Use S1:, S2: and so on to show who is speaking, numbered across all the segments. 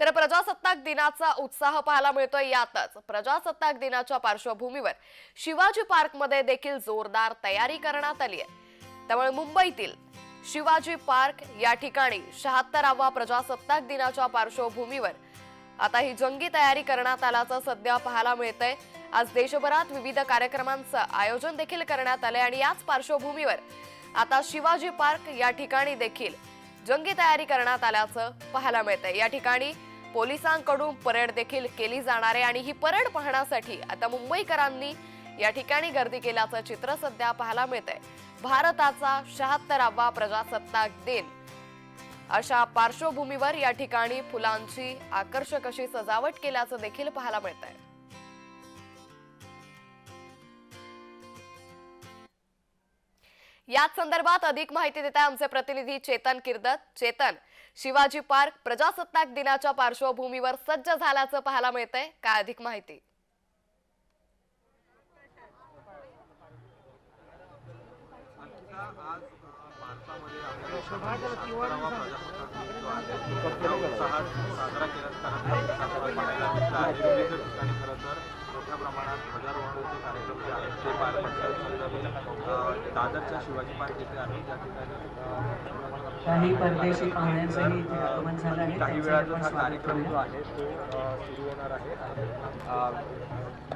S1: तर प्रजासत्ताक दिनाचा उत्साह पाहायला मिळतोय यातच. प्रजासत्ताक दिनाच्या पार्श्वभूमीवर शिवाजी पार्कमध्ये देखील जोरदार तयारी करण्यात आली आहे त्यामुळे मुंबईतील शिवाजी पार्क या ठिकाणी शहात्तरावा प्रजासत्ताक दिनाच्या पार्श्वभूमीवर आता ही जंगी तयारी करण्यात आल्याचं सध्या पाहायला मिळतंय. आज देशभरात विविध कार्यक्रमांचं आयोजन देखील करण्यात आलंय आणि याच पार्श्वभूमीवर आता शिवाजी पार्क या ठिकाणी देखील जंगी तयारी करण्यात आल्याचं पाहायला मिळतंय. या ठिकाणी पोलिसांकडून परेड देखील केली जाणार आहे आणि ही परेड पाहण्यासाठी आता मुंबईकरांनी या ठिकाणी गर्दी केल्याचं चित्र सध्या पाहायला मिळतंय. भारताचा शहात्तरावा प्रजासत्ताक दिन. अशा पार्श्वभूमीवर या ठिकाणी फुलांची आकर्षक अशी सजावट केल्याचं देखील पाहायला मिळत आहे याच संदर्भात अधिक माहिती देत आहे आमचे प्रतिनिधी चेतन किर्दत. चेतन शिवाजी पार्क प्रजासत्ताक दिनाच्या पार्श्वभूमीवर सज्ज झाल्याचं पाहायला मिळतंय. काय अधिक माहिती?
S2: आज भारतामध्ये ते पार पडतात दादरच्या शिवाजी पार्क येथे आहे त्या ठिकाणी
S3: काही परदेशी पाहुण्यांचंही इथे आगमन झालं आहे.
S2: काही वेळातच हा कार्यक्रम जो. आहे तो सुरू होणार आहे आणि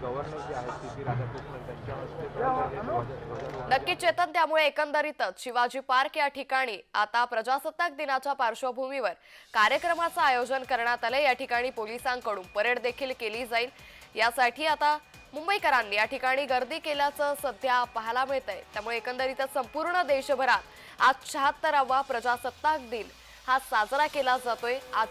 S2: गव्हर्नर जे आहेत सी पी राधाकृष्णन त्यांच्या हस्ते
S1: नक्की चेतन त्यामुळे एकंदरीतच शिवाजी पार्क या ठिकाणी आता प्रजासत्ताक दिनाच्या पार्श्वभूमीवर कार्यक्रमाचं आयोजन करण्यात आलं या ठिकाणी पोलिसांकडून परेड देखील केली जाईल. यासाठी आता मुंबईकरांनी या ठिकाणी गर्दी केल्याचं सध्या पाहायला मिळतंय. त्यामुळे एकंदरीतच संपूर्ण देशभरात आज शहात्तरावा प्रजासत्ताक दिन हा साजरा केला जातोय. आज